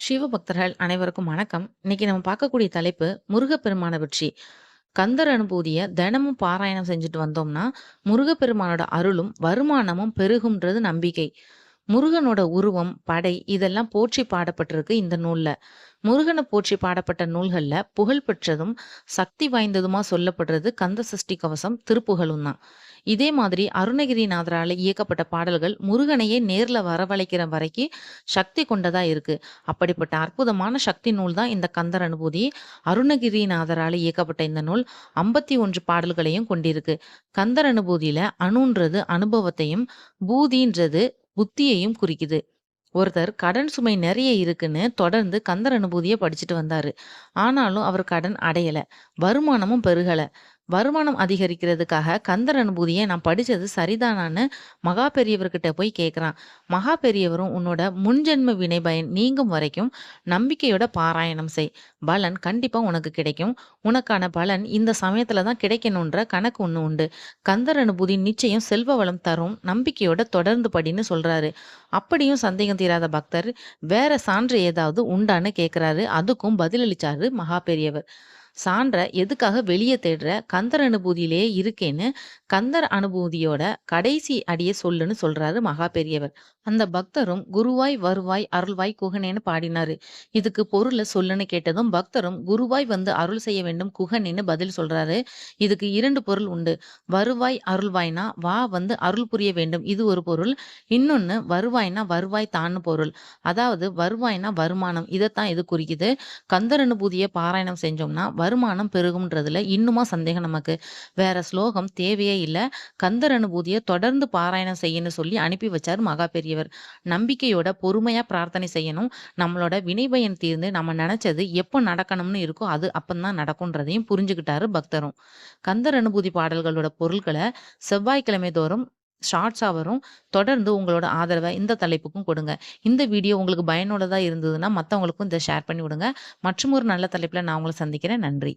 சிவபக்தர்கள் அனைவருக்கும் வணக்கம். இன்னைக்கு நம்ம பார்க்கக்கூடிய தலைப்பு முருகப்பெருமான பற்றி. கந்தர் அனுபூதிய தினமும் பாராயணம் செஞ்சுட்டு வந்தோம்னா, முருகப்பெருமானோட அருளும், வருமானமும் பெருகும்ன்றது நம்பிக்கை. முருகனோட உருவம், படை இதெல்லாம் போற்றி பாடப்பட்டிருக்கு இந்த நூலில் முருகனை போற்றி பாடப்பட்ட நூல்களில் புகழ் பெற்றதும், சக்தி வாய்ந்ததுமா சொல்லப்படுறது கந்த சஷ்டி கவசம், திருப்புகழும் தான். இதே மாதிரி அருணகிரிநாதரால் இயக்கப்பட்ட பாடல்கள் முருகனையே நேரில் வரவழைக்கிற வரைக்கும் சக்தி கொண்டதா இருக்கு. அப்படிப்பட்ட அற்புதமான சக்தி நூல் தான் இந்த கந்தர் அனுபூதி. அருணகிரிநாதரால் இயக்கப்பட்ட இந்த நூல் 51 பாடல்களையும் கொண்டிருக்கு. கந்தர் அனுபூதியில அணுன்றது அனுபவத்தையும், பூதின்றது புத்தியையும் குறிக்குது. ஒருத்தர் கடன் சுமை நிறைய இருக்குன்னு தொடர்ந்து கந்தர் அனுபூதிய படிச்சுட்டு வந்தாரு. ஆனாலும் அவர் கடன் அடையல. வருமானமும் பெருகல. வருமானம் அதிகரிக்கிறதுக்காக கந்தர் அனுபூதியை நான் படித்தது சரிதானான்னு மகா பெரியவர்கிட்ட போய் கேட்குறான். மகா பெரியவரும் உன்னோட முன்ஜென்ம வினை பயன் நீங்கும் வரைக்கும் நம்பிக்கையோட பாராயணம் செய். பலன் கண்டிப்பாக உனக்கு கிடைக்கும். உனக்கான பலன் இந்த சமயத்தில் தான் கிடைக்கணுன்ற கணக்கு ஒன்று உண்டு. கந்தர் அனுபூதி நிச்சயம் செல்வ வளம் தரும். நம்பிக்கையோட தொடர்ந்து படின்னு சொல்கிறாரு அப்படியும் சந்தேகம் தீராத பக்தர் வேற சான்று ஏதாவது உண்டான்னு கேட்குறாரு. அதுக்கும் பதிலளிச்சாரு மகா பெரியவர். சான்ற எதுக்காக வெளிய தேடுற? கந்தர் அனுபூதியிலேயே இருக்கேன்னு கந்தர் அனுபூதியோட கடைசி அடியை சொல்லுன்னு சொல்றாரு மகா பெரியவர். அந்த பக்தரும் குருவாய் வருவாய் அருள்வாய் குகனேன்னு பாடினாரு. இதுக்கு பொருளை சொல்லுன்னு கேட்டதும் பக்தரும் குருவாய் வந்து அருள் செய்ய வேண்டும் குகனேன்னு பதில் சொல்றாரு. இதுக்கு இரண்டு பொருள் உண்டு. வருவாய் அருள்வாய்னா வா வந்து அருள் புரிய வேண்டும். இது ஒரு பொருள். இன்னொன்னு வருவாய்னா வருவாய் தான்னு பொருள். அதாவது வருவாய்னா வருமானம். இதைத்தான் இது குறிக்குது. கந்தர் அனுபூதிய பாராயணம் செஞ்சோம்னா வருமானம் பெருகும்ன்றதுல இன்னுமா சந்தேகம் நமக்கு? வேற ஸ்லோகம் தேவையே இல்லை கந்தர் அனுபூதிய தொடர்ந்து பாராயணம் செய்யணும்னு சொல்லி அனுப்பி வச்சார் மகா பெரியவர். நம்பிக்கையோட பொறுமையா பிரார்த்தனை செய்யணும். நம்மளோட வினை பயன் தீர்ந்து நம்ம நினைச்சது எப்போ நடக்கணும்னு இருக்கோ அது அப்பந்தான் நடக்கும்ன்றதையும் புரிஞ்சுக்கிட்டாரு பக்தரும். கந்தர் அனுபூதி பாடல்களோட பொருட்களை செவ்வாய்க்கிழமை தோறும் ஷார்ட்ஸாக வரும். தொடர்ந்து உங்களோட ஆதரவை இந்த தலைப்புக்கும் கொடுங்க. இந்த வீடியோ உங்களுக்கு பயனுள்ளதா இருந்ததுன்னா மத்தவங்களுக்கும் இதை ஷேர் பண்ணி விடுங்க. மற்றும் ஒரு நல்ல தலைப்பில் நான் உங்களை சந்திக்கிறேன். நன்றி.